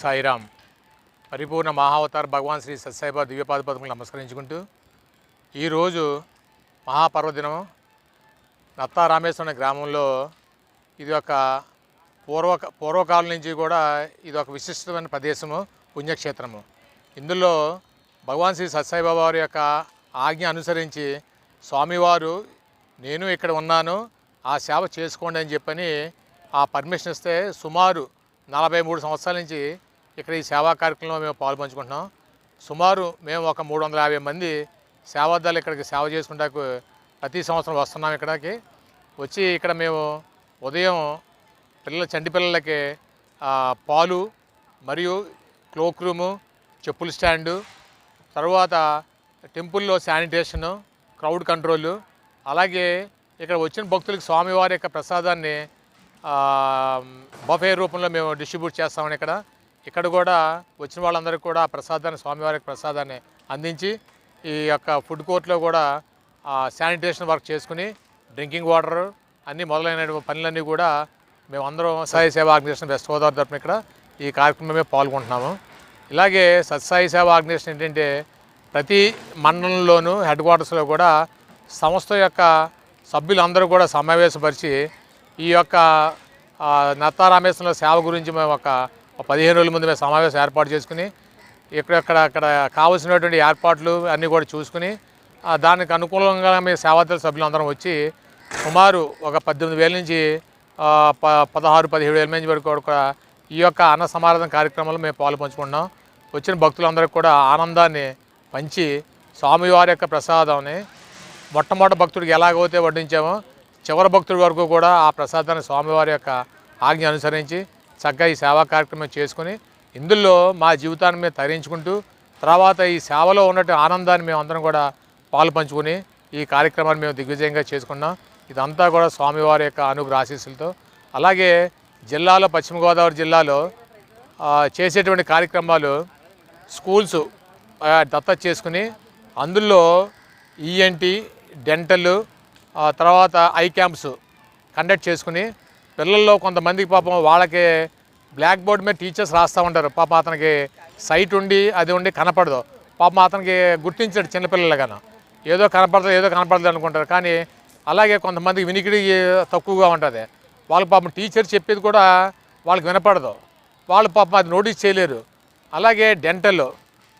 సాయిరామ్ పరిపూర్ణ మహావతార భగవాన్ శ్రీ సత్సాయిబా దివ్యపాద పదములు నమస్కరించుకుంటూ ఈరోజు మహాపర్వదినం. నత్తా రామేశ్వరం గ్రామంలో ఇది ఒక పూర్వ పూర్వకాలం నుంచి కూడా ఇది ఒక విశిష్టమైన ప్రదేశము పుణ్యక్షేత్రము. ఇందులో భగవాన్ శ్రీ సత్సాయిబాబా వారి యొక్క ఆజ్ఞ అనుసరించి స్వామివారు నేను ఇక్కడ ఉన్నాను ఆ సేవ చేసుకోండి అని చెప్పని ఆ పర్మిషన్ ఇస్తే సుమారు నలభై మూడు సంవత్సరాల నుంచి ఇక్కడ ఈ సేవా కార్యక్రమంలో మేము పాల్పంచుకుంటున్నాం. సుమారు మేము ఒక మూడు వందల యాభై మంది సేవాదాలు ఇక్కడికి సేవ చేసుకుంటాకు ప్రతి సంవత్సరం వస్తున్నాం ఇక్కడికి. వచ్చి ఇక్కడ మేము ఉదయం పిల్లల చంటి పిల్లలకి పాలు మరియు క్లోక్ రూము చెప్పుల స్టాండు తర్వాత టెంపుల్లో శానిటేషను క్రౌడ్ కంట్రోల్ అలాగే ఇక్కడ వచ్చిన భక్తులకు స్వామివారి యొక్క ప్రసాదాన్ని బఫే రూపంలో మేము డిస్ట్రిబ్యూట్ చేస్తామని ఇక్కడ ఇక్కడ కూడా వచ్చిన వాళ్ళందరికీ కూడా ప్రసాదాన్ని స్వామివారికి ప్రసాదాన్ని అందించి ఈ యొక్క ఫుడ్ కోర్ట్లో కూడా శానిటేషన్ వర్క్ చేసుకుని డ్రింకింగ్ వాటర్ అన్ని మొదలైన పనులన్నీ కూడా మేమందరం సాయి సేవ ఆర్గనైజేషన్ వెస్ట్ గోదావరి తరఫున ఇక్కడ ఈ కార్యక్రమమే పాల్గొంటున్నాము. ఇలాగే సత్సాయి సేవ ఆర్గనైజేషన్ ఏంటంటే ప్రతి మండలంలోనూ హెడ్ క్వార్టర్స్లో కూడా సంస్థ యొక్క సభ్యులందరూ కూడా సమావేశపరిచి ఈ యొక్క నత్తారామేశ్వరంలో సేవ గురించి మేము ఒక పదిహేను రోజుల ముందు మేము సమావేశం ఏర్పాటు చేసుకుని ఇక్కడక్కడ అక్కడ కావలసినటువంటి ఏర్పాట్లు అన్నీ కూడా చూసుకుని దానికి అనుకూలంగా మేము సేవాదళ సభ్యులందరం వచ్చి సుమారు ఒక పద్దెనిమిది వేల నుంచి ప పదహారు పదిహేడు వేల నుంచి వరకు కూడా ఈ యొక్క అన్న సమారాధన కార్యక్రమంలో మేము పాలు పంచుకుంటున్నాం. వచ్చిన భక్తులందరికీ కూడా ఆనందాన్ని పంచి స్వామివారి యొక్క ప్రసాదాన్ని మొట్టమొదటి భక్తుడికి ఎలాగైతే వడ్డించామో చివరి భక్తుడి వరకు కూడా ఆ ప్రసాదాన్ని స్వామివారి యొక్క ఆజ్ఞ అనుసరించి చక్కగా ఈ సేవా కార్యక్రమం చేసుకుని ఇందులో మా జీవితాన్ని మేము తరించుకుంటూ తర్వాత ఈ సేవలో ఉన్నట్టు ఆనందాన్ని మేము అందరం కూడా పాలు పంచుకుని ఈ కార్యక్రమాన్ని మేము దిగ్విజయంగా చేసుకున్నాం. ఇదంతా కూడా స్వామివారి యొక్క అనుగ్రహ ఆశీస్సులతో. అలాగే జిల్లాలో పశ్చిమ గోదావరి జిల్లాలో చేసేటువంటి కార్యక్రమాలు స్కూల్స్ ఆ, దత్తత చేసుకుని అందులో ఈఎన్టీ డెంటల్ తర్వాత ఐ క్యాంప్స్ కండక్ట్ చేసుకుని పిల్లల్లో కొంతమందికి పాపం వాళ్ళకి బ్లాక్ బోర్డ్ మీద టీచర్స్ రాస్తూ ఉంటారు. పాపం అతనికి సైట్ ఉండి అది ఉండి కనపడదు. పాపం అతనికి గుర్తించాడు చిన్నపిల్లలుగాను. ఏదో కనపడదు ఏదో కనపడదు అనుకుంటారు. కానీ అలాగే కొంతమందికి వినికిడి తక్కువగా ఉంటుంది. వాళ్ళ పాపం టీచర్ చెప్పేది కూడా వాళ్ళకి వినపడదు. వాళ్ళు పాపం అది నోటీస్ చేయలేరు. అలాగే డెంటల్.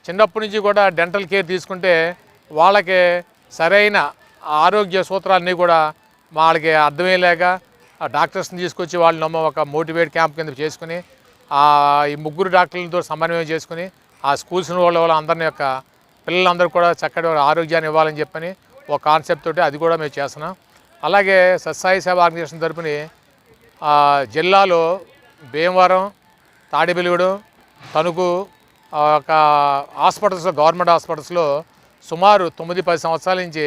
చిన్నప్పటి నుంచి కూడా డెంటల్ కేర్ తీసుకుంటే వాళ్ళకి సరైన ఆరోగ్య సూత్రాలన్నీ కూడా వాళ్ళకి అర్థమయ్యేలాగా ఆ డాక్టర్స్ని తీసుకొచ్చి వాళ్ళు నమ్మ ఒక మోటివేట్ క్యాంప్ కింద చేసుకుని ఈ ముగ్గురు డాక్టర్లతో సమన్వయం చేసుకుని ఆ స్కూల్స్ వాళ్ళ వాళ్ళ అందరిని యొక్క పిల్లలందరూ కూడా చక్కటి ఆరోగ్యాన్ని ఇవ్వాలని చెప్పని ఒక కాన్సెప్ట్ తోటి అది కూడా మేము చేస్తున్నాం. అలాగే సత్సాయి సేవ ఆర్గనైజేషన్ తరపుని జిల్లాలో భీమవరం తాడిబెలుగుడు తణుకు ఒక హాస్పిటల్స్ గవర్నమెంట్ హాస్పిటల్స్లో సుమారు తొమ్మిది పది సంవత్సరాల నుంచి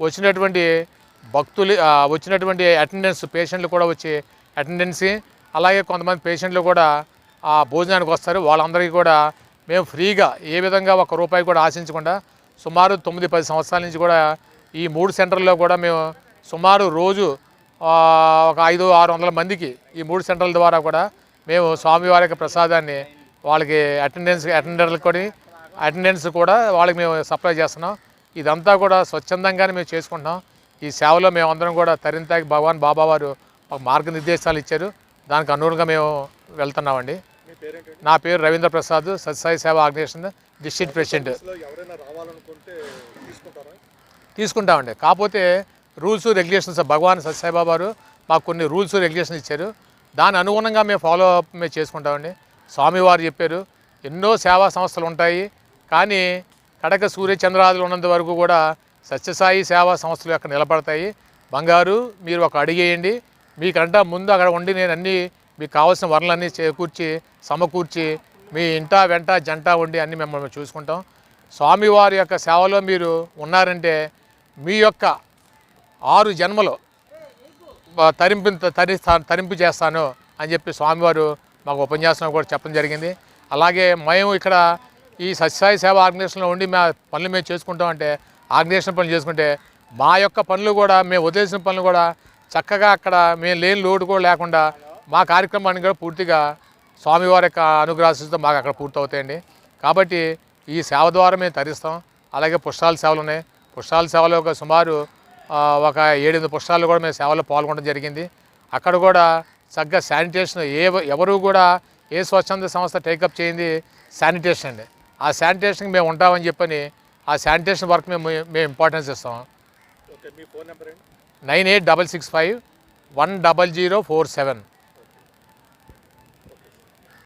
వచ్చినటువంటి భక్తులు వచ్చినటువంటి అటెండెన్స్ పేషెంట్లు కూడా వచ్చి అటెండెన్సీ అలాగే కొంతమంది పేషెంట్లు కూడా ఆ భోజనానికి వస్తారు. వాళ్ళందరికీ కూడా మేము ఫ్రీగా ఏ విధంగా ఒక రూపాయి కూడా ఆశించకుండా సుమారు తొమ్మిది పది సంవత్సరాల నుంచి కూడా ఈ మూడు సెంటర్లో కూడా మేము సుమారు రోజు ఒక ఐదు ఆరు వందల మందికి ఈ మూడు సెంటర్ల ద్వారా కూడా మేము స్వామివారి యొక్క ప్రసాదాన్ని వాళ్ళకి అటెండెన్స్ అటెండర్లకు కూడా అటెండెన్స్ కూడా వాళ్ళకి మేము సప్లై చేస్తున్నాం. ఇదంతా కూడా స్వచ్ఛందంగానే మేము చేసుకుంటున్నాం. ఈ సేవలో మేము అందరం కూడా తరింతాకి భగవాన్ బాబా వారు ఒక మార్గనిర్దేశాలు ఇచ్చారు. దానికి అనుగుణంగా మేము వెళ్తున్నామండి. నా పేరు రవీంద్ర ప్రసాద్ సత్సాయి సేవా ఆర్గనైజేషన్ డిస్ట్రిక్ట్ ప్రెసిడెంట్. అసలు ఎవరైనా రావాలనుకుంటే తీసుకుంటారా? తీసుకుంటామండి. కాకపోతే రూల్స్ రెగ్యులేషన్స్ భగవాన్ సత్యసాయిబాబా వారు మాకు కొన్ని రూల్స్ రెగ్యులేషన్స్ ఇచ్చారు. దాని అనుగుణంగా మేము ఫాలో అప్ మేము చేసుకుంటామండి. స్వామివారు చెప్పారు ఎన్నో సేవా సంస్థలు ఉంటాయి. కానీ కడక సూర్య చంద్రాదులు ఉన్నంత వరకు కూడా సత్యసాయి సేవా సంస్థలు అక్కడ నిలబడతాయి. బంగారు మీరు ఒక అడిగేయండి. మీకంటా ముందు అక్కడ ఉండి నేను అన్నీ మీకు కావాల్సిన వనరులన్నీ చేకూర్చి సమకూర్చి మీ ఇంట వెంట జంట ఉండి అన్నీ మిమ్మల్ని చూసుకుంటాం. స్వామివారి యొక్క సేవలో మీరు ఉన్నారంటే మీ యొక్క ఆరు జన్మలు తరింపు తరి తరింపు చేస్తాను అని చెప్పి స్వామివారు మాకు ఉపన్యాసం కూడా చెప్పడం జరిగింది. అలాగే మేము ఇక్కడ ఈ సత్యసాయి సేవ ఆర్గనైజేషన్లో ఉండి మా పనులు మేము చేసుకుంటామంటే ఆర్గనైజేషన్ పనులు చేసుకుంటే మా యొక్క పనులు కూడా మేము వదిలేసిన పనులు కూడా చక్కగా అక్కడ మేము లేని లోటు కూడా లేకుండా మా కార్యక్రమాన్ని కూడా పూర్తిగా స్వామివారి యొక్క అనుగ్రహాలతో మాకు అక్కడ పూర్తవుతాయండి. కాబట్టి ఈ సేవ ద్వారా మేము తరిస్తాం. అలాగే పుష్పాల సేవలు ఉన్నాయి. పుష్పాల సేవలో ఒక సుమారు ఒక ఏడెనిమిది పుష్పాలు కూడా మేము సేవలో పాల్గొనడం జరిగింది. అక్కడ కూడా చక్కగా శానిటేషన్ ఏ ఎవరు కూడా ఏ స్వచ్ఛంద సంస్థ టేకప్ చేయింది శానిటేషన్ అండి. ఆ శానిటేషన్కి మేము ఉంటామని చెప్పని ఆ శానిటేషన్ వర్క్ మేము మేము ఇంపార్టెన్స్ ఇస్తాం. ఓకే మీ ఫోన్ నెంబర్ ఏంటి? Nine eight double six five one double zero four seven.